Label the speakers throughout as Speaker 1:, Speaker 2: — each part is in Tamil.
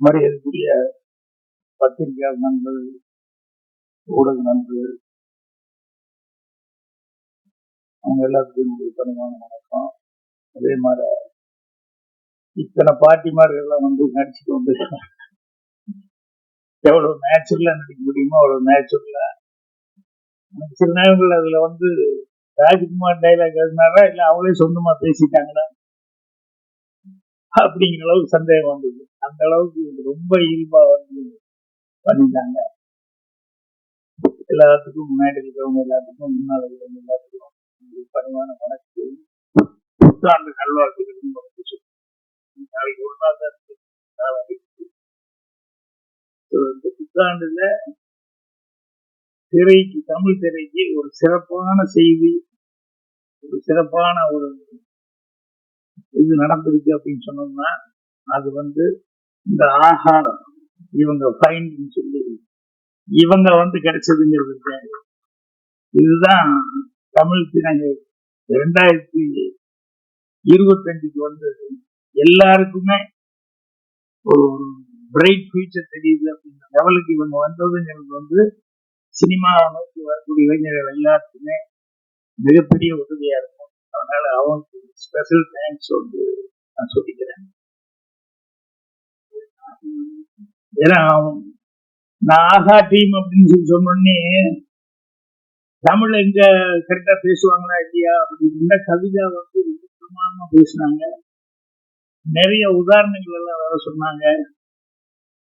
Speaker 1: மரியாதைக்குரிய பத்திரிகையாளர் நண்பர்கள் ஊடக நண்பர்கள் அவங்க எல்லாத்துக்கும் என்னுடைய வணக்கம். அதே மாதிரி இத்தனை பாட்டிமார்கள்லாம் வந்து நடிச்சுட்டு வந்து எவ்வளவு நேச்சுரலா நடிக்க முடியுமோ அவ்வளவு நேச்சுரலா சில நேரங்கள் அதுல வந்து ராஜ்குமார் டைலாக் எழுதினாரா இல்ல அவங்களே சொந்தமா பேசிட்டாங்களா? அப்படிங்கிற அளவுக்கு சந்தேகம் வந்தது. அந்த அளவுக்கு ரொம்ப இயல்பா வந்து பண்ணிட்டாங்க. எல்லாத்துக்கும் முன்னாடி இருக்கிறவங்க எல்லாத்துக்கும் முன்னாள் இருக்கிறவங்க எல்லாத்துக்கும் பணிவான வணக்கம் புத்தாண்டு நல்வாழ்த்துக்கள் நாளைக்கு ஒரு நாள் தான் இருக்கு. இந்த புத்தாண்டுல திரைக்கு தமிழ் திரைக்கு ஒரு சிறப்பான செய்தி ஒரு சிறப்பான ஒரு இது நடந்திருக்கு அப்படின்னு சொன்னோம்னா அது வந்து இந்த ஆஹாரம் இவங்க ஃபைன் சொல்லி இவங்க வந்து கிடைச்சதுங்கிறது இதுதான் தமிழ் தினங்கள் ரெண்டாயிரத்தி இருபத்தஞ்சுக்கு வந்து எல்லாருக்குமே ஒரு பிரைட் ஃபியூச்சர் தெரியுது அப்படின்ற லெவலுக்கு இவங்க வந்ததுங்கிறது வந்து சினிமா நோக்கி வரக்கூடிய இளைஞர்கள் எல்லாருக்குமே மிகப்பெரிய உதவியா இருக்கும். அதனால அவங்களுக்கு ஸ்பெஷல் தேங்க்ஸ் வந்து நான் சொல்லிக்கிறேன். ஏன்னா நான் ஆஹா டீம் அப்படின்னு சொல்லி சொன்னோடனே தமிழ் எங்க கரெக்டா பேசுவாங்களா இல்லையா அப்படின்னு கவிதா வந்து ரொம்ப பிரமாணமா பேசினாங்க. நிறைய உதாரணங்கள் எல்லாம் வேற சொன்னாங்க.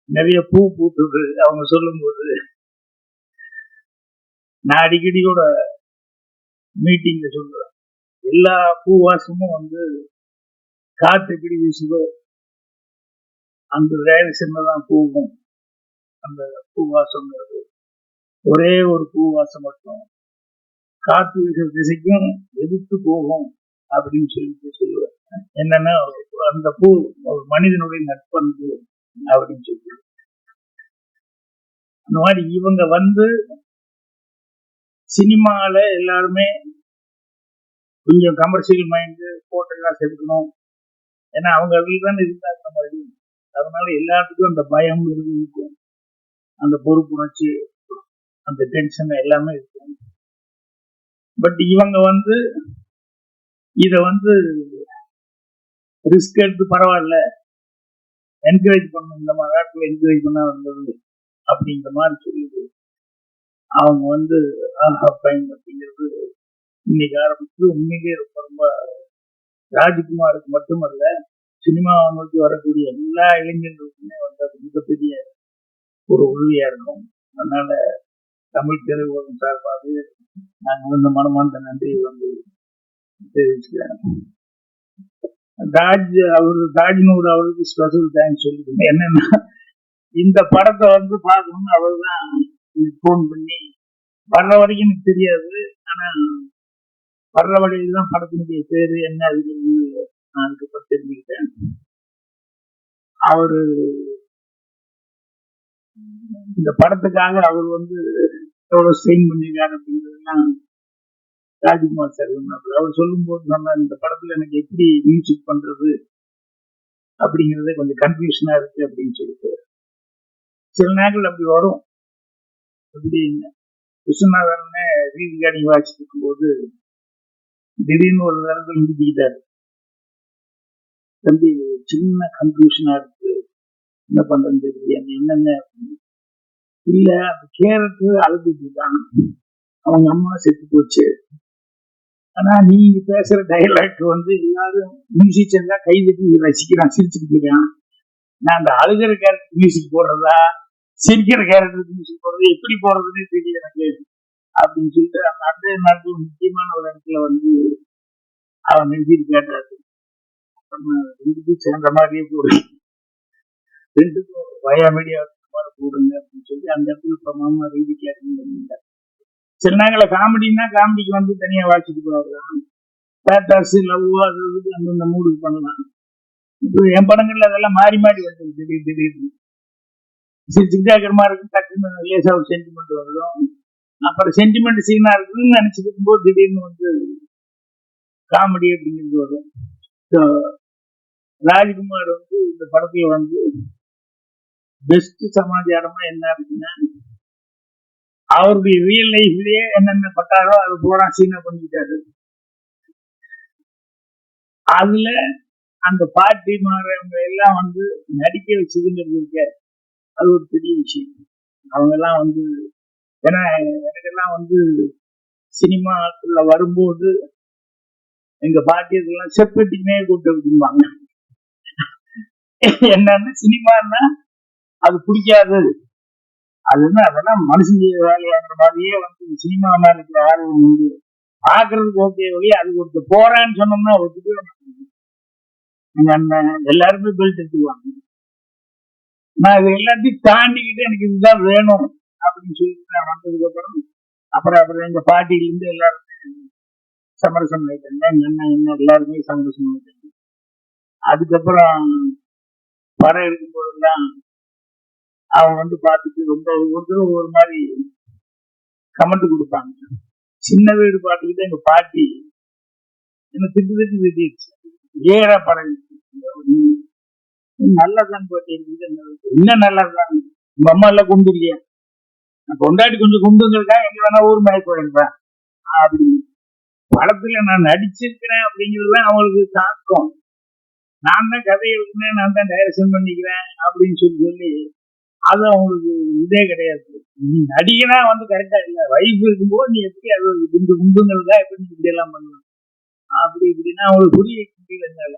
Speaker 1: நிறைய பூ பூத்துது அவங்க சொல்லும்போது. நான் அடிக்கடி கூட மீட்டிங்ல சொல்றேன் எல்லா பூ வாசமும் வந்து காத்து எப்படி வீசுதோ அந்த டைரக்ஷன்ல தான் போகும் அந்த பூவாசம்ங்கிறது ஒரே ஒரு பூவாசம் மட்டும். காற்று வீசுற திசைக்கும் எதிர்த்து போகும் அப்படின்னு சொல்லிட்டு சொல்லுவேன் என்னன்னா அந்த பூ ஒரு மனிதனுடைய நட்பண்பு அப்படின்னு சொல்லி அந்த மாதிரி இவங்க வந்து சினிமாவில் எல்லாருமே கொஞ்சம் கமர்ஷியல் மைண்டு ஃபோட்டோகிராஃப் எடுக்கணும் ஏன்னா அவங்க வீடு தானே இருந்தாங்க மாதிரி. அதனால எல்லாத்துக்கும் அந்த பயம் இருக்கும் அந்த பொறுப்புணர்ச்சி அந்த டென்ஷன் எல்லாமே இருக்கும் பட் இவங்க வந்து இத வந்து ரிஸ்க் எடுத்து பரவாயில்ல. என்கரேஜ் பண்ணும் இந்த மாதிரி நாட்டில் என்கரேஜ் பண்ணா வந்தது அப்படிங்கிற மாதிரி சொல்லுது. அவங்க வந்து ஆஹா பயன் அப்படிங்கிறது இன்னைக்கு ஆரம்பிச்சு உண்மையிலேயே ரொம்ப ரொம்ப ராஜ்குமாருக்கு மட்டுமல்ல சினிமா நோக்கி வரக்கூடிய எல்லா இளைஞர்களுக்குமே வந்து அது மிகப்பெரிய ஒரு உதவியா இருக்கும். அதனால தமிழ் திரையுலகம் சார்பாக நாங்கள் வந்து மனமார்ந்த நன்றியை வந்து தெரிவிச்சுக்கிறேன். தாஜ் அவரு தாஜ்னூர் அவருக்கு ஸ்பெஷல் தேங்க்ஸ் சொல்லிக்கணும். என்னன்னா இந்த படத்தை வந்து பார்க்கணும்னு அவர் தான் ஃபோன் பண்ணி வர்ற வரைக்கும் எனக்கு தெரியாது. ஆனா வர்ற வழியில் தான் படத்தினுடைய பேரு என்ன அதுக்கு நான்கு அதுக்கப்புறம் தெரிஞ்சுக்கிட்டேன் அவரு இந்த படத்துக்காக அவர் வந்து எவ்வளவு ஸ்ட்ரெயின் பண்ணியிருக்காரு அப்படின்றதெல்லாம் ராஜ்குமார் சார் சொன்னார் அவர் சொல்லும்போது சொன்னார் இந்த படத்துல எனக்கு எப்படி மியூசிக் பண்றது அப்படிங்கறதே கொஞ்சம் கன்ஃபியூஷனா இருக்கு அப்படின்னு சொல்லிட்டு. சில நேரங்கள் அப்படி வரும். அப்படி விஸ்வநாதன் ரீரிகார்டிங் வாட்ச் இருக்கும்போது திடீர்னு ஒரு நேரத்தில் நிறுத்திக்கிட்டாரு தம்பி சின்ன கன்ஃபியூஷனா இருக்கு. என்ன பண்றது என்னென்ன? இல்ல அந்த அழுதுட்டு இருக்காங்க. அவங்க அம்மா செத்து போச்சு. ஆனா நீங்க பேசுற டைலாக் வந்து எல்லாரும் மியூசிஷியன் தான் கை தட்டி ரசிக்கிறான் சிரிச்சுட்டு இருக்கான். நான் அந்த அழுகிற கேரக்டர் மியூசிக் போடுறதா? சிரிக்கிற கேரக்டர் மியூசிக் போடுறது? எப்படி போடுறதுன்னு தெரியல எனக்கு. அப்படின்னு சொல்லிட்டு அந்த அந்த நாட்டு முக்கியமான ஒரு இடத்துல வந்து அவன் நிறுத்தி கேட்டாரு ரெண்டுக்கும் சேர்ந்த மாதிரியே போடுங்க. ரெண்டுக்கும் வயா மீடியா மாதிரி போடுங்க அப்படின்னு சொல்லி அந்த இடத்துல பிரமாமா ரீதி கேட்டு சரி நாங்கள காமெடினா காமெடிக்கு வந்து தனியா வாசிட்டு போகலாம் பேட்டாஸ் லவ் அது அந்தந்த மூடுக்கு பண்ணலாம். இப்போ என் படங்கள்ல அதெல்லாம் மாறி மாறி வருது திடீர் திடீர்னு. சிரிச்சுக்கிட்டே இருக்கிற மாதிரி இருக்கு டக்குன்னு லேசா ஒரு சென்டிமெண்ட் வரும் அப்புறம் சென்டிமெண்ட் சீனா இருக்குன்னு நினைச்சிட்டு இருக்கும்போது திடீர்னு வந்து காமெடி அப்படிங்கிறது வரும். ராஜ்குமார் வந்து இந்த படத்துல வந்து பெஸ்ட் சமாச்சாரமா என்ன அப்படின்னா அவருடைய ரியல் லைஃப்லயே என்னென்ன பட்டாரோ அது பூரா சீனா பண்ணிட்டாரு அதுல அந்த பாட்டி மாறவங்க எல்லாம் வந்து நடிக்க வச்சதுங்கிறது இருக்க அது ஒரு பெரிய விஷயம். அவங்க எல்லாம் வந்து ஏன்னா எனக்கெல்லாம் வந்து சினிமாக்குள்ள வரும்போது எங்க பாட்டியெல்லாம் செப்பட்டிமே கூப்பிட்டு அப்படிம்பாங்க என்னன்னு சினிமான்னா அது பிடிக்காது. அது என்ன அதெல்லாம் மனுஷன் வேலையாங்கிற மாதிரியே வந்து சினிமா மேல இருக்கிற ஆர்வம் உண்டு பாக்குறதுக்கு ஓகே வழி அது ஒருத்தர் போறான்னு சொன்னோம்னா ஒருத்தர் எங்க அண்ணன் எல்லாருமே பெல்ட் எடுத்துக்குவாங்க. நான் இது எல்லாத்தையும் தாண்டிக்கிட்டு எனக்கு இதுதான் வேணும் அப்படின்னு சொல்லிட்டு நான் வந்ததுக்கு அப்புறம் அப்புறம் அப்புறம் எங்க பாட்டியிலிருந்து எல்லாரும் சமரசம் ஆயிட்டாங்க என்ன என்ன எல்லாருமே சமரசம் ஆயிட்டாங்க அதுக்கப்புறம் படம் எடுக்கும் போதெல்லாம் அவங்க வந்து பார்த்துட்டு ரொம்ப ஒவ்வொருத்தரும் ஒவ்வொரு மாதிரி கமெண்ட் கொடுப்பாங்க. சின்ன வீடு பார்த்துக்கிட்டு எங்க பாட்டி என்ன திட்டு திட்டு திட்டிடுச்சு. ஏறா படம் நல்லதான் பாட்டி இன்னும் நல்லதுதான் உங்க அம்மா எல்லாம் குண்டு இல்லையா நான் கொண்டாடி கொஞ்சம் குண்டுங்கிறதுக்காக எங்க வேணா ஊர் மேலே போயிருப்பேன். அப்படின்னு படத்துல நான் நடிச்சிருக்கிறேன் அப்படிங்கிறது அவங்களுக்கு தாக்கம். நான் தான் கதை எழுதுனேன் நான் தான் டைரக்ஷன் பண்ணிக்கிறேன் அப்படின்னு சொல்லி சொல்லி அது அவங்களுக்கு இதே கிடையாது. நீ நடிகனா வந்து கரெக்டா இல்ல. வைஃப் இருக்கும்போது நீ எப்படி அது குண்டு குண்டுங்கிறதா எப்படி நீ இப்படி எல்லாம் பண்ணலாம்? அப்படி இப்படின்னா அவங்களுக்கு புரிய முடியல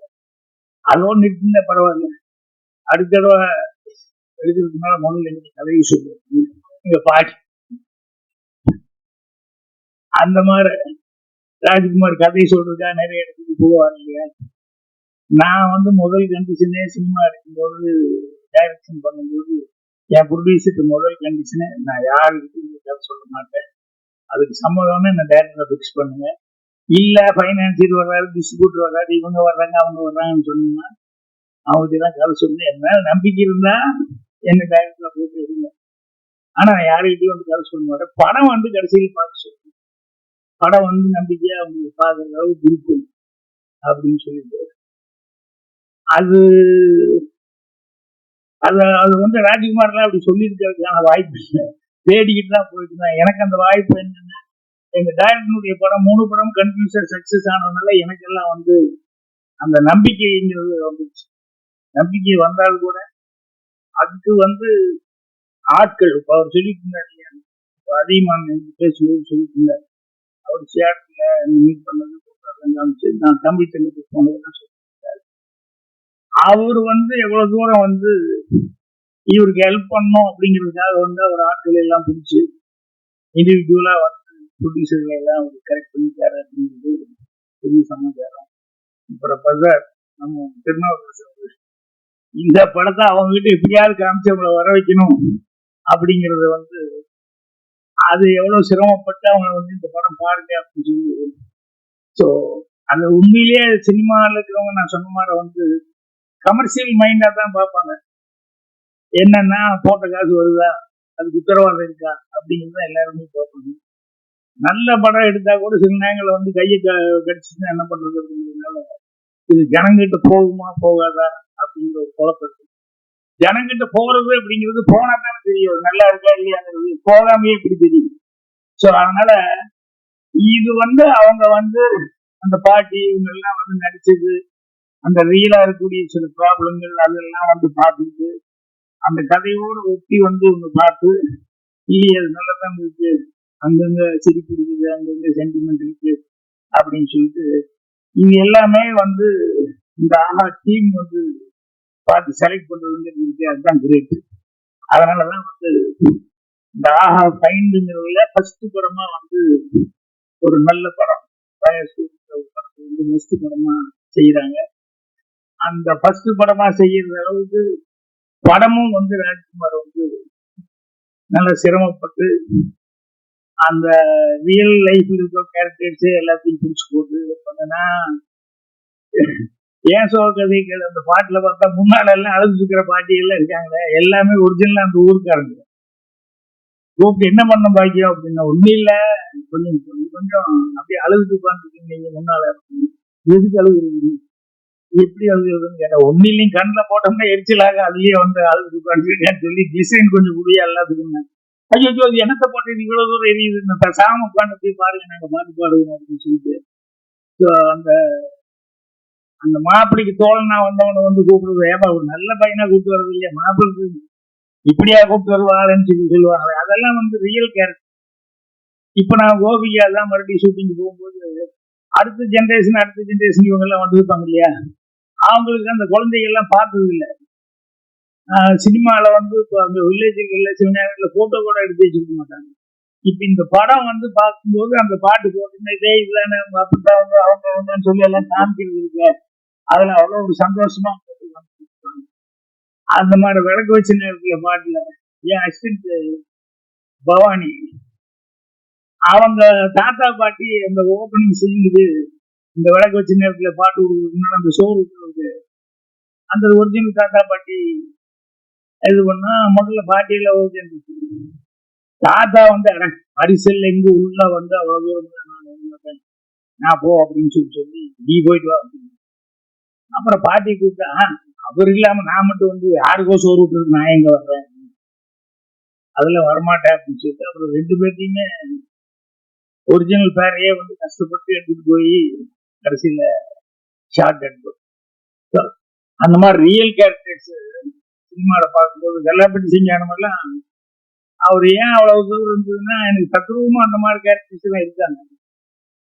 Speaker 1: அதோட நிறுத்தின பரவாயில்ல. அடுத்த தடவை எழுதுறதுக்கு மேல முதல்ல எனக்கு கதையை சொல்லு. நீங்க பாட்டி அந்த மாதிரி ராஜ்குமார் கதை சொல்றதா நிறைய இடத்துக்கு போவார் இல்லையா? நான் வந்து முதல் கண்டிஷனே சினிமா எடுக்கும்போது டைரக்ஷன் பண்ணும்போது என் ப்ரொடியூசருக்கு முதல் கண்டிஷனு நான் யாருக்கிட்டையும் கதை சொல்ல மாட்டேன். அதுக்கு சம்மதம்னு நான் டேரக்டரை ஃபிக்ஸ் பண்ணுங்க இல்லை ஃபைனான்சியர் வர்றாரு டிஸ்ட்ரிபியூட்டர் வர்றாரு இவங்க வர்றாங்க அவங்க வர்றாங்கன்னு சொன்னீங்கன்னா அவங்ககிட்ட கதை சொன்னேன் என் மேல நம்பிக்கை இருந்தா என்ன டைரக்டரை போட்டு இருங்க ஆனா நான் யாருக்கிட்டையும் வந்து கதை சொல்ல மாட்டேன். படம் வந்து கடைசியில் பார்த்து சொல்லுவேன் படம் வந்து நம்பிக்கையா அவங்க பார்க்குற அளவுக்கு இருக்கும் அப்படின்னு சொல்லிட்டு. அது அது அது வந்து ராஜ்குமார்லாம் அப்படி சொல்லியிருக்கிறதுக்கான வாய்ப்பு இல்லை தேடிக்கிட்டு தான் போயிட்டு இருந்தேன் எனக்கு அந்த வாய்ப்பு என்னன்னா எங்க டைரக்டனுடைய படம் மூணு படம் கன்ஃபியூஸா சக்சஸ் ஆனதுனால எனக்கெல்லாம் வந்து அந்த நம்பிக்கைங்கிறது வந்துச்சு. நம்பிக்கை வந்தால் கூட அதுக்கு வந்து ஆட்கள் இப்போ அவர் சொல்லிட்டு இருந்தார் இல்லையா? அதிகமான பேசுவது சொல்லிட்டு இருந்தார். அவர் சேரத்துல மீட் பண்ணது காமிச்சு நான் தம்பி தங்கத்துக்கு போனதெல்லாம் சொல்லியிருக்காரு. அவர் வந்து எவ்வளவு தூரம் வந்து இவருக்கு ஹெல்ப் பண்ணும் அப்படிங்கிறதுக்காக வந்து அவர் ஆட்கள் எல்லாம் பிடிச்சு இண்டிவிஜுவலா வந்து ப்ரொடியூசர்களை எல்லாம் அவர் கரெக்ட் பண்ணிட்டாரு அப்படிங்கிறது பெரிய சமாச்சாரம். அப்புறம் பார்த்தா நம்ம திருநாவுக்கரசு இந்த படத்தை அவங்க கிட்ட எப்படியாவது காமிச்சு அவங்களை வர வைக்கணும் அப்படிங்கறத வந்து அது எவ்வளவு சிரமப்பட்டு அவங்க வந்து இந்த படம் பாருங்க அப்படின்னு சொல்லி ஸோ அந்த உண்மையிலேயே சினிமாவில் இருக்கிறவங்க நான் சொன்ன மாதிரி வந்து கமர்ஷியல் மைண்டாக தான் பார்ப்பாங்க. என்னன்னா போட்ட காசு வருதா? அதுக்கு உத்தரவாதம் இருக்கா? அப்படிங்கிறத எல்லாருமே பார்ப்பாங்க. நல்ல படம் எடுத்தா கூட சில நேரங்களில் வந்து கையை கடிச்சுன்னா என்ன பண்றது அப்படிங்கிறதுனால இது ஜனங்கிட்ட போகுமா போகாதா? அப்படிங்கிற ஒரு குழப்பம் ஜனங்கிட்ட போறது அப்படிங்கிறது போனா தானே தெரியும். நல்லா இருக்கா இல்லையாங்கிறது போகாமையே இப்படி தெரியும். ஸோ அதனால இது வந்து அவங்க வந்து அந்த பாட்டி இவங்க எல்லாம் வந்து நடிச்சது அந்த ரீலா இருக்கக்கூடிய சில ப்ராப்ளங்கள் அதெல்லாம் வந்து பார்த்துட்டு அந்த கதையோடு ஒட்டி வந்து இவங்க பார்த்து இல்லை அது நல்லா தான் இருக்கு. அங்கங்க சிரிப்பு இருக்குது அங்கங்க சென்டிமெண்ட் இருக்கு அப்படின்னு சொல்லிட்டு இது எல்லாமே வந்து இந்த ஆஹா டீம் வந்து பார்த்து செலக்ட் பண்ணுறது அதுதான் கிரேட் அதனாலதான் வந்து இந்த ஆஹா ஃபைண்டுங்கிறதுல ஃபர்ஸ்ட் படமா வந்து ஒரு நல்ல படம். படத்தை வந்து ஃபர்ஸ்ட் படமா செய்யறாங்க அந்த ஃபர்ஸ்ட் படமா செய்யற அளவுக்கு படமும் வந்து ராஜ்குமார் வந்து நல்ல சிரமப்பட்டு அந்த ரியல் லைஃப்ல இருக்கிற கேரக்டர்ஸ் எல்லாத்தையும் பிடிச்சு போட்டு பண்ணனா ஏன் சோக கதைகள் அந்த பாட்டுல பார்த்தா முன்னால எல்லாம் அழுது இருக்கிற பாட்டிகள்லாம் இருக்காங்களே. எல்லாமே ஒரிஜினலாக அந்த ஊருக்காரங்க. கூப்பிட்டு என்ன பண்ண பாக்கியம் அப்படின்னா ஒன்றும் இல்லை. கொஞ்சம் கொஞ்சம் அப்படியே அழுதுட்டு உட்காந்துருக்கீங்க நீங்க முன்னால. எதுக்கு அழுகுறீங்க? எப்படி அழுகுறதுன்னு கேட்டால் ஒன்றும் இல்லையும் கண்ணில் போட்டோம்னா எரிச்சலாக அதுலேயே வந்து அழுது உட்காந்துருக்கேன்னு சொல்லி டிசைன் கொஞ்சம் முடியா எல்லாத்துக்குங்க ஐயோ அது என்னத்தை போட்டு இவ்வளோ இவ்வளவு தூரம் எரியுது சாம உட்காந்து போய் பாருங்க நாங்க பாட்டு பாடுவோம் அப்படின்னு சொல்லிட்டு. ஸோ அந்த அந்த மாப்பிள்ளைக்கு தோழனா வந்தவனை வந்து கூப்பிடுறது ஏப்பா ஒரு நல்ல பையனா கூப்பிட்டு வர்றது இல்லையா? மாப்பிள்ளைக்கு இப்படியா கூப்பிட்டு வருவாங்கன்னு சொல்லி சொல்லுவாங்க. அதெல்லாம் வந்து ரியல் கேரக்டர் இப்ப நான் கோபிகா எல்லாம் மறுபடியும் ஷூட்டிங் போகும்போது அடுத்த ஜென்ரேஷன் அடுத்த ஜென்ரேஷன் இவங்க எல்லாம் வந்திருப்பாங்க இல்லையா? அவங்களுக்கு அந்த குழந்தைகள் எல்லாம் பார்த்தது இல்லை. சினிமால வந்து இப்போ அந்த வில்லேஜுகளில் சில நேரங்களில் போட்டோ கூட எடுத்து வச்சிருக்க மாட்டாங்க. இப்ப இந்த படம் வந்து பார்க்கும்போது அந்த பாட்டு போட்டு இதே இதுதானே அவங்க அப்படித்தான் அவங்க அவங்க சொல்லி எல்லாம் காமிக்கிறது இருக்கேன் அதுல அவ்வளவு ஒரு சந்தோஷமா அந்த மாதிரி விளக்கு வச்ச நேரத்துல பாட்டுல என் அசிஸ்டன்ட் பவானி அவங்க தாத்தா பாட்டி அந்த ஓப்பனிங் செய்யுது இந்த விளக்கு வச்ச நேரத்துல பாட்டு கொடுக்குறதுக்கு அந்த ஷோ கொடுக்குறது அந்த ஒரிஜினல் தாத்தா பாட்டி இது பண்ணா முதல்ல பாட்டியில ஓகே தாத்தா வந்து அட பரிசல் எங்க உள்ள வந்து அவ்வளவு தூரம் நான் போ அப்படின்னு சொல்லி சொல்லி நீ போயிட்டு வா அப்படின்னு. அப்புறம் பாட்டி கூப்பிட்டா அவர் இல்லாம நான் மட்டும் வந்து யாருக்கோ சோறு விட்டுருக்கு நான் எங்க வர்றேன்? அதுல வரமாட்டேன் அப்படின்னு சொல்லிட்டு அப்புறம் ரெண்டு பேர்த்தையுமே ஒரிஜினல் பேரையே வந்து கஷ்டப்பட்டு எடுத்துட்டு போய் கடைசியில ஷார்ட் எடுத்து அந்த மாதிரி ரியல் கேரக்டர்ஸ் சினிமால பார்க்கும்போது வெள்ளாப்பட்டி செஞ்சானமெல்லாம் அவர் ஏன் அவ்வளவு தூரம் இருந்ததுன்னா எனக்கு தத்ரூபமா அந்த மாதிரி கேரக்டர்ஸ் எல்லாம் இருக்காங்க.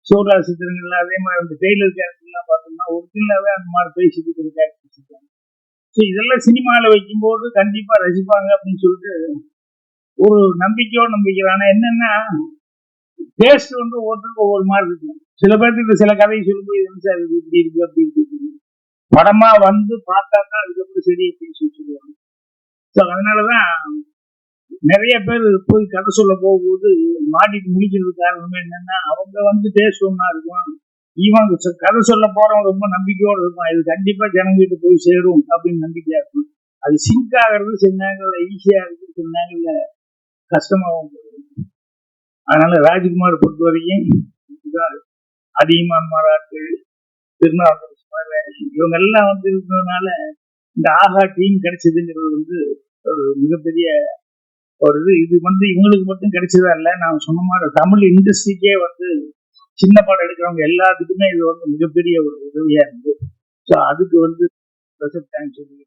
Speaker 1: சோழா சித்திரங்கள்ல அதே மாதிரி அந்த டெய்லர் கேரக்டர்லாம் பார்த்தோம்னா ஒரிஜினலாவே அந்த மாதிரி பேசிட்டு இருக்கிற கேரக்டர்ஸ் இருக்காங்க. ஸோ இதெல்லாம் சினிமாவில் வைக்கும்போது கண்டிப்பா ரசிப்பாங்க அப்படின்னு சொல்லிட்டு ஒரு நம்பிக்கையோ நம்பிக்கை ஆனா என்னன்னா டேஸ்ட் வந்து ஒவ்வொருத்தருக்கும் ஒவ்வொரு மாதிரி இருக்கும். சில பேர்த்துக்கு சில கதையை சொல்லும்போது இது சார் இது இப்படி இருக்கு அப்படி இருக்கு படமா வந்து பார்த்தா தான் அதுக்கப்புறம் சரி அப்படின்னு சொல்லி சொல்லுவாங்க. ஸோ அதனாலதான் நிறைய பேர் போய் கதை சொல்ல போகும்போது மாட்டிட்டு முடிக்கிறது காரணமே என்னன்னா அவங்க வந்து டேஸ்ட் இருக்கும் இவன் சொ- கதை சொல்ல போறவன் ரொம்ப நம்பிக்கையோட இருக்கும் இது கண்டிப்பா ஜனங்கிட்ட போய் சேரும் அப்படின்னு நம்பிக்கையா இருக்கும் அது சிங்க் ஆகிறது சில நேரங்கள்ல ஈஸியா இருக்கு சில நேரங்கள்ல கஷ்டமாகவும் அதனால ராஜ்குமார் பொறுத்த வரைக்கும் இதுதான் அதிகமான மாறாட்கள் திருநாவுக்கரசு இவங்க எல்லாம் வந்து இருந்ததுனால இந்த ஆஹா டீம் கிடைச்சதுங்கிறது வந்து ஒரு மிகப்பெரிய ஒரு இது இது வந்து இவங்களுக்கு மட்டும் கிடைச்சதா இல்ல. நான் சொன்ன மாதிரி தமிழ் இண்டஸ்ட்ரிக்கே வந்து சின்ன பாடம் எடுக்கிறவங்க எல்லாத்துக்குமே இது வந்து மிகப்பெரிய ஒரு உதவியா இருந்து. ஸோ அதுக்கு வந்து தேங்க்ஸ் சொல்லி